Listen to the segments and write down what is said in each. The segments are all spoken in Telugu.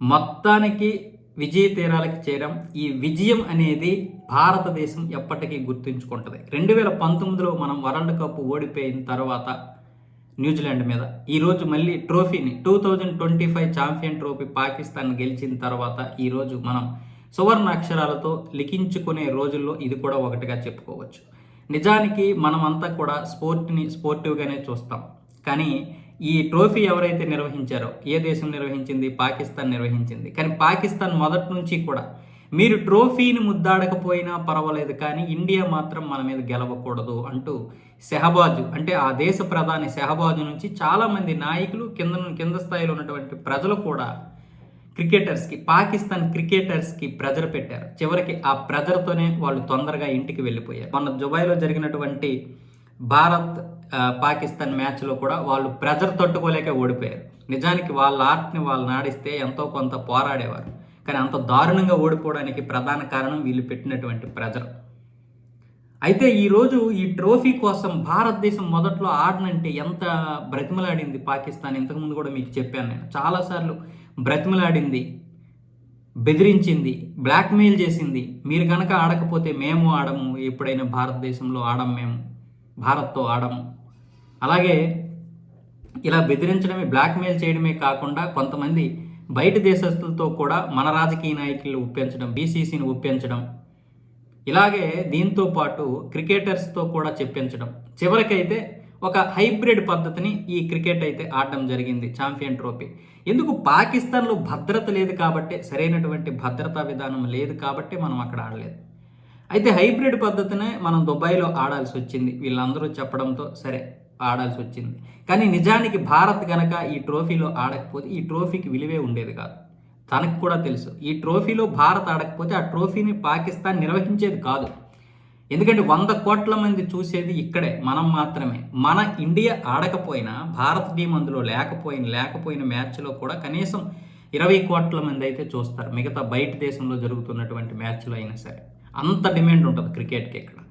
మొత్తానికి విజయ తీరాలకు చేరాం. ఈ విజయం అనేది భారతదేశం ఎప్పటికీ గుర్తుంచుకుంటుంది. రెండు వేల పంతొమ్మిదిలో మనం వరల్డ్ కప్ ఓడిపోయిన తర్వాత న్యూజిలాండ్ మీద ఈరోజు మళ్ళీ ట్రోఫీని two thousand twenty five champion trophy Pakistan గెలిచిన తర్వాత ఈరోజు మనం సువర్ణ అక్షరాలతో లిఖించుకునే రోజుల్లో ఇది కూడా ఒకటిగా చెప్పుకోవచ్చు. నిజానికి మనమంతా కూడా స్పోర్ట్ని స్పోర్టివ్గానే చూస్తాం. కానీ ఈ ట్రోఫీ ఎవరైతే నిర్వహించారో ఏ దేశం నిర్వహించింది? పాకిస్తాన్ నిర్వహించింది. కానీ పాకిస్తాన్ మొదటి నుంచి కూడా మీరు ట్రోఫీని ముద్దాడకపోయినా పర్వాలేదు కానీ ఇండియా మాత్రం మన మీద గెలవకూడదు అంటూ షెహబాజు అంటే ఆ దేశ ప్రధాని షెహబాజు నుంచి చాలామంది నాయకులు కింద కింద స్థాయిలో ఉన్నటువంటి ప్రజలు కూడా క్రికెటర్స్కి పాకిస్తాన్ క్రికెటర్స్కి ప్రెజర్ పెట్టారు. చివరికి ఆ ప్రెజర్తోనే వాళ్ళు తొందరగా ఇంటికి వెళ్ళిపోయారు. మొన్న దుబాయ్లో జరిగినటువంటి భారత్ పాకిస్తాన్ మ్యాచ్లో కూడా వాళ్ళు ప్రెజర్ తట్టుకోలేక ఓడిపోయారు. నిజానికి వాళ్ళ ఆర్ట్ని వాళ్ళు నాడిస్తే ఎంతో కొంత పోరాడేవారు. కానీ అంత దారుణంగా ఓడిపోవడానికి ప్రధాన కారణం వీళ్ళు పెట్టినటువంటి ప్రెజర్. అయితే ఈరోజు ఈ ట్రోఫీ కోసం భారతదేశం మొదట్లో ఆడనంటే ఎంత బ్రతిమలాడింది పాకిస్తాన్? ఇంతకుముందు కూడా మీకు చెప్పాను నేను. చాలాసార్లు బ్రతిమలాడింది బెదిరించింది బ్లాక్మెయిల్ చేసింది. మీరు కనుక ఆడకపోతే మేము ఆడము ఎప్పుడైనా భారతదేశంలో ఆడం మేము భారత్తో ఆడము. అలాగే ఇలా బెదిరించడమే బ్లాక్మెయిల్ చేయడమే కాకుండా కొంతమంది బయట దేశస్తులతో కూడా మన రాజకీయ నాయకులు ఒప్పించడం బీసీసీని ఒప్పించడం ఇలాగే దీంతో పాటు క్రికెటర్స్తో కూడా చెప్పించడం. చివరికైతే ఒక హైబ్రిడ్ పద్ధతిని ఈ క్రికెట్ అయితే ఆడడం జరిగింది ఛాంపియన్ ట్రోఫీ. ఎందుకు పాకిస్తాన్లో భద్రత లేదు కాబట్టి సరైనటువంటి భద్రతా విధానం లేదు కాబట్టి మనం అక్కడ ఆడలేదు. అయితే హైబ్రిడ్ పద్ధతినే మనం దుబాయ్లో ఆడాల్సి వచ్చింది వీళ్ళందరూ చెప్పడంతో సరే. ఆడాల్సి వచ్చింది కానీ నిజానికి భారత్ కనుక ఈ ట్రోఫీలో ఆడకపోతే ఈ ట్రోఫీకి విలువే ఉండేది కాదు. తనకు కూడా తెలుసు. ఈ ట్రోఫీలో భారత్ ఆడకపోతే ఆ ట్రోఫీని పాకిస్తాన్ నిర్వహించేది కాదు. ఎందుకంటే వంద కోట్ల మంది చూసేది ఇక్కడే మనం మాత్రమే. మన ఇండియా ఆడకపోయినా భారత టీం అందులో లేకపోయిన లేకపోయిన మ్యాచ్లో కూడా కనీసం ఇరవై కోట్ల మంది అయితే చూస్తారు. మిగతా బయట దేశంలో జరుగుతున్నటువంటి మ్యాచ్లో అయినా సరే. అంత డిమాండ్ ఉంటుంది క్రికెట్కి ఇక్కడ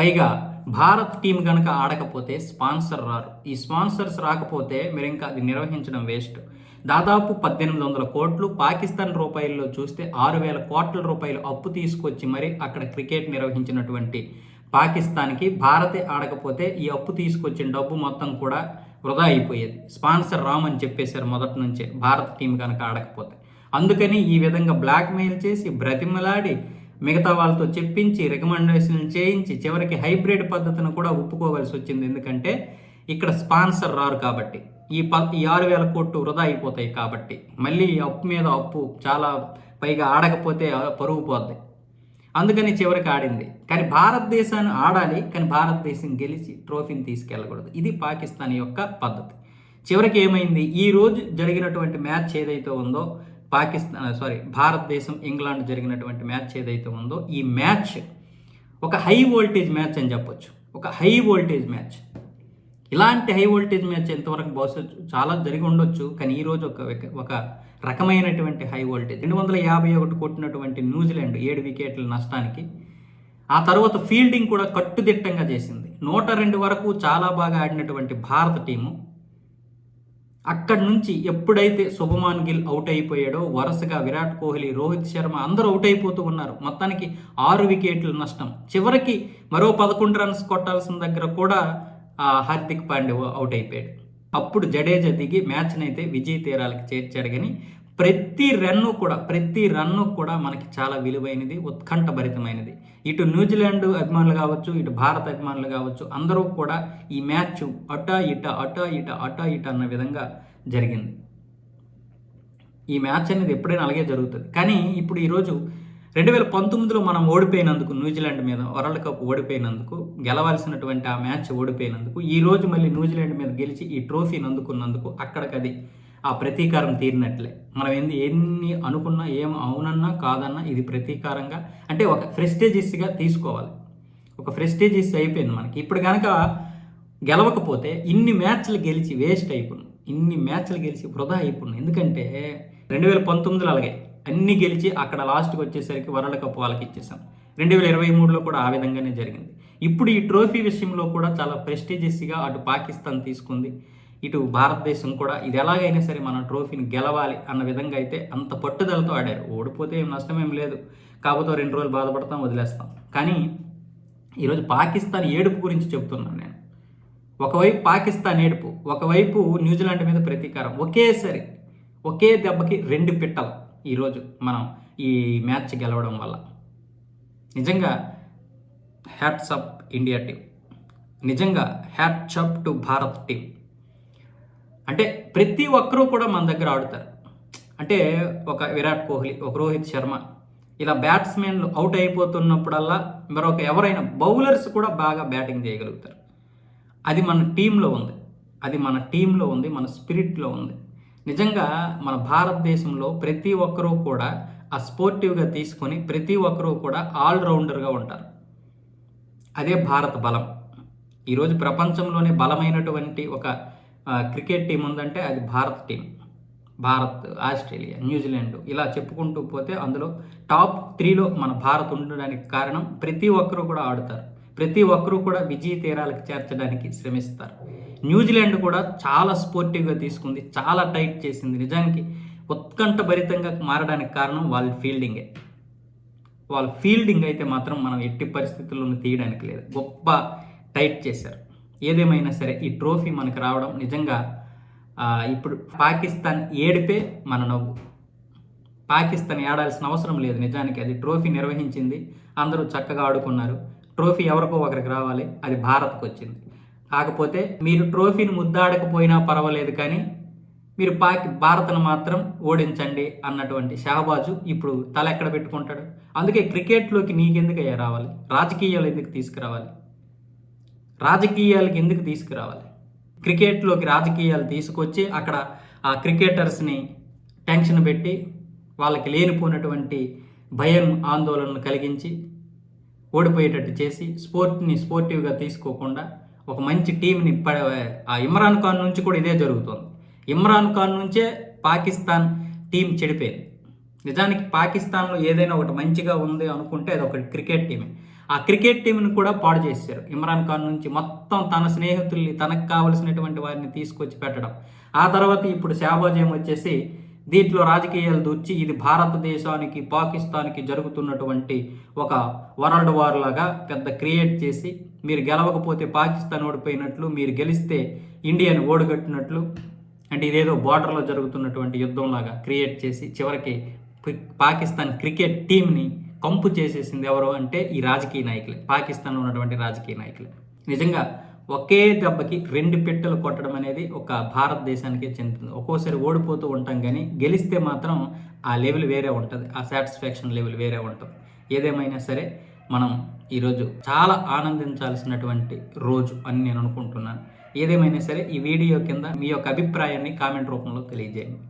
పైగా భారత్ టీం కనుక ఆడకపోతే స్పాన్సర్ రారు. ఈ స్పాన్సర్స్ రాకపోతే మీరు ఇంకా అది నిర్వహించడం వేస్ట్. దాదాపు పద్దెనిమిది వందల కోట్లు పాకిస్తాన్ రూపాయల్లో చూస్తే ఆరు వేల కోట్ల రూపాయలు అప్పు తీసుకొచ్చి మరి అక్కడ క్రికెట్ నిర్వహించినటువంటి పాకిస్తాన్కి భారతే ఆడకపోతే ఈ అప్పు తీసుకొచ్చిన డబ్బు మొత్తం కూడా వృధా అయిపోయేది. స్పాన్సర్ రామని చెప్పేశారు మొదటి నుంచే భారత్ టీం కనుక ఆడకపోతే. అందుకని ఈ విధంగా బ్లాక్మెయిల్ చేసి బ్రతిమలాడి మిగతా వాళ్ళతో చెప్పించి రికమెండేషన్ చేయించి చివరికి హైబ్రిడ్ పద్ధతిని కూడా ఒప్పుకోవాల్సి వచ్చింది. ఎందుకంటే ఇక్కడ స్పాన్సర్ రారు కాబట్టి. ఈ ప ఈ ఆరు వేల కోట్లు వృధా అయిపోతాయి కాబట్టి. మళ్ళీ ఈ అప్పు మీద అప్పు చాలా పైగా ఆడకపోతే పరుగు పోద్ది. అందుకని చివరికి ఆడింది. కానీ భారతదేశాన్ని ఆడాలి కానీ భారతదేశం గెలిచి ట్రోఫీని తీసుకెళ్ళకూడదు. ఇది పాకిస్తాన్ యొక్క పద్ధతి. చివరికి ఏమైంది? ఈ రోజు జరిగినటువంటి మ్యాచ్ ఏదైతే ఉందో పాకిస్తాన్ సారీ భారతదేశం ఇంగ్లాండ్ జరిగినటువంటి మ్యాచ్ ఏదైతే ఉందో ఈ మ్యాచ్ ఒక హై వోల్టేజ్ మ్యాచ్ అని చెప్పొచ్చు. ఒక హై వోల్టేజ్ మ్యాచ్. ఇలాంటి హై వోల్టేజ్ మ్యాచ్ ఎంతవరకు బహుశా చాలా జరిగి ఉండొచ్చు కానీ ఈరోజు ఒక ఒక రకమైనటువంటి హై వోల్టేజ్. రెండు వందల యాభై ఒకటి కొట్టినటువంటి న్యూజిలాండ్ ఏడు వికెట్ల నష్టానికి ఆ తర్వాత ఫీల్డింగ్ కూడా కట్టుదిట్టంగా చేసింది. నూట రెండు వరకు చాలా బాగా ఆడినటువంటి భారత టీము అక్కడి నుంచి ఎప్పుడైతే శుభమాన్ గిల్ అవుట్ అయిపోయాడో వరుసగా విరాట్ కోహ్లీ రోహిత్ శర్మ అందరూ అవుట్ అయిపోతూ ఉన్నారు. మొత్తానికి ఆరు వికెట్ల నష్టం. చివరికి మరో పదకొండు రన్స్ కొట్టాల్సిన దగ్గర కూడా హార్దిక్ పాండే అవుట్ అయిపోయాడు. అప్పుడు జడేజా దిగి మ్యాచ్ని అయితే విజయ్ తీరాలకు చేర్చాడు కానీ ప్రతి రన్ను కూడా ప్రతి రన్ను కూడా మనకి చాలా విలువైనది ఉత్కంఠభరితమైనది. ఇటు న్యూజిలాండ్ అభిమానులు కావచ్చు ఇటు భారత అభిమానులు కావచ్చు అందరూ కూడా ఈ మ్యాచ్ అట ఇట అట ఇట అట ఇట అన్న విధంగా జరిగింది. ఈ మ్యాచ్ అనేది ఎప్పుడైనా అలాగే జరుగుతుంది. కానీ ఇప్పుడు ఈరోజు రెండు వేల పంతొమ్మిదిలో మనం ఓడిపోయినందుకు న్యూజిలాండ్ మీద వరల్డ్ కప్ ఓడిపోయినందుకు గెలవాల్సినటువంటి ఆ మ్యాచ్ ఓడిపోయినందుకు ఈ రోజు మళ్ళీ న్యూజిలాండ్ మీద గెలిచి ఈ ట్రోఫీని అందుకున్నందుకు అక్కడికది ఆ ప్రతీకారం తీరినట్లే. మనం ఏంది ఎన్ని అనుకున్నా ఏం అవునన్నా కాదన్నా ఇది ప్రతీకారంగా అంటే ఒక ఫ్రెస్టేజిస్గా తీసుకోవాలి. ఒక ఫ్రెస్టేజిస్ అయిపోయింది మనకి. ఇప్పుడు కనుక గెలవకపోతే ఇన్ని మ్యాచ్లు గెలిచి వేస్ట్ అయిపోయినాం ఇన్ని మ్యాచ్లు గెలిచి వృధా అయిపోయింది ఎందుకంటే రెండు వేల పంతొమ్మిదిలో అలాగే అన్ని గెలిచి అక్కడ లాస్ట్కి వచ్చేసరికి వరల్డ్ కప్ వాళ్ళకి ఇచ్చేసాం. రెండు వేల ఇరవై మూడులో కూడా ఆ విధంగానే జరిగింది. ఇప్పుడు ఈ ట్రోఫీ విషయంలో కూడా చాలా ప్రెస్టీజియస్గా అటు పాకిస్తాన్ తీసుకుంది. ఇటు భారతదేశం కూడా ఇది ఎలాగైనా సరే మనం ట్రోఫీని గెలవాలి అన్న విధంగా అయితే అంత పట్టుదలతో ఆడారు. ఓడిపోతే ఏం నష్టమేం లేదు. కాకపోతే రెండు రోజులు బాధపడతాం వదిలేస్తాం. కానీ ఈరోజు పాకిస్తాన్ ఏడుపు గురించి చెప్తున్నాను నేను. ఒకవైపు పాకిస్తాన్ ఏడుపు ఒకవైపు న్యూజిలాండ్ మీద ప్రతీకారం. ఒకేసారి ఒకే దెబ్బకి రెండు పిట్టలు ఈరోజు మనం ఈ మ్యాచ్ గెలవడం వల్ల. నిజంగా హ్యాట్సప్ ఇండియా టీం. నిజంగా hats off to Bharat team. అంటే ప్రతి ఒక్కరూ కూడా మన దగ్గర ఆడుతారు. అంటే ఒక విరాట్ కోహ్లీ ఒక రోహిత్ శర్మ ఇలా బ్యాట్స్మెన్లు అవుట్ అయిపోతున్నప్పుడల్లా మరొక ఎవరైనా బౌలర్స్ కూడా బాగా బ్యాటింగ్ చేయగలుగుతారు. అది మన టీంలో ఉంది. అది మన టీంలో ఉంది మన స్పిరిట్లో ఉంది. నిజంగా మన భారతదేశంలో ప్రతి ఒక్కరూ కూడా ఆ స్పోర్టివ్గా తీసుకొని ప్రతి ఒక్కరూ కూడా ఆల్రౌండర్గా ఉంటారు. అదే భారత బలం. ఈరోజు ప్రపంచంలోనే బలమైనటువంటి ఒక క్రికెట్ టీం ఉందంటే అది Bharat team. Bharat Australia New Zealand ఇలా చెప్పుకుంటూ పోతే అందులో టాప్ త్రీలో మన భారత్ ఉండడానికి కారణం ప్రతి ఒక్కరూ కూడా ఆడుతారు. ప్రతి ఒక్కరూ కూడా విజయ తీరాలకు చేర్చడానికి శ్రమిస్తారు. న్యూజిలాండ్ కూడా చాలా స్పోర్టివ్గా తీసుకుంది చాలా టైట్ చేసింది. నిజానికి ఉత్కంఠభరితంగా మారడానికి కారణం వాళ్ళ ఫీల్డింగే. వాళ్ళ ఫీల్డింగ్ అయితే మాత్రం మనం ఎట్టి పరిస్థితుల్లోనూ తీయడానికి లేదు. గొప్ప టైట్ చేశారు. ఏదేమైనా సరే ఈ ట్రోఫీ మనకు రావడం నిజంగా ఇప్పుడు పాకిస్తాన్ ఏడిపే మన నవ్వు. పాకిస్తాన్ ఏడాల్సిన అవసరం లేదు నిజానికి. అది ట్రోఫీ నిర్వహించింది. అందరూ చక్కగా ఆడుకున్నారు. ట్రోఫీ ఎవరికో ఒకరికి రావాలి. అది భారత్కు వచ్చింది. కాకపోతే మీరు ట్రోఫీని ముద్దాడకపోయినా పర్వాలేదు కానీ మీరు పాకి భారత్ను మాత్రం ఓడించండి అన్నటువంటి షహబాజు ఇప్పుడు తల ఎక్కడ పెట్టుకుంటాడు? అందుకే క్రికెట్లోకి నీకెందుకయ్యా రావాలి? రాజకీయాలు ఎందుకు తీసుకురావాలి? రాజకీయాలకి ఎందుకు తీసుకురావాలి? క్రికెట్లోకి రాజకీయాలు తీసుకొచ్చి అక్కడ ఆ క్రికెటర్స్ని టెన్షన్ పెట్టి వాళ్ళకి లేనిపోయినటువంటి భయం ఆందోళనలు కలిగించి ఓడిపోయేటట్టు చేసి స్పోర్ట్ని స్పోర్టివ్గా తీసుకోకుండా ఒక మంచి టీంని పడే ఆ ఇమ్రాన్ ఖాన్ నుంచి కూడా ఇదే జరుగుతుంది. ఇమ్రాన్ ఖాన్ నుంచే పాకిస్తాన్ టీం చెడిపోయింది. నిజానికి పాకిస్తాన్లో ఏదైనా ఒకటి మంచిగా ఉంది అనుకుంటే అది ఒక క్రికెట్ టీమే. ఆ క్రికెట్ టీంని కూడా పాడు చేశారు. ఇమ్రాన్ ఖాన్ నుంచి మొత్తం తన స్నేహితుల్ని తనకు కావలసినటువంటి వారిని తీసుకొచ్చి పెట్టడం. ఆ తర్వాత ఇప్పుడు షాబాజ్ వచ్చేసి దీంట్లో రాజకీయాలు దూర్చి ఇది భారతదేశానికి పాకిస్తాన్కి జరుగుతున్నటువంటి ఒక వరల్డ్ వార్ లాగా పెద్ద క్రియేట్ చేసి మీరు గెలవకపోతే పాకిస్తాన్ ఓడిపోయినట్లు మీరు గెలిస్తే ఇండియాని ఓడగట్టినట్లు అంటే ఇదేదో బార్డర్లో జరుగుతున్నటువంటి యుద్ధంలాగా క్రియేట్ చేసి చివరికి పాకిస్తాన్ క్రికెట్ టీంని కంపు చేసేసింది ఎవరు అంటే ఈ రాజకీయ నాయకులే. పాకిస్తాన్లో ఉన్నటువంటి రాజకీయ నాయకులే. నిజంగా ఒకే దెబ్బకి రెండు పెట్టెలు కొట్టడం అనేది ఒక భారతదేశానికే చెందుతుంది. ఒక్కోసారి ఓడిపోతూ ఉంటాం కానీ గెలిస్తే మాత్రం ఆ లెవెల్ వేరే ఉంటుంది. ఆ సాటిస్ఫాక్షన్ లెవెల్ వేరే ఉంటుంది. ఏదేమైనా సరే మనం ఈరోజు చాలా ఆనందించాల్సినటువంటి రోజు అని నేను అనుకుంటున్నాను. ఏదేమైనా సరే ఈ వీడియో కింద మీ యొక్క అభిప్రాయాన్ని కామెంట్ రూపంలో తెలియజేయండి.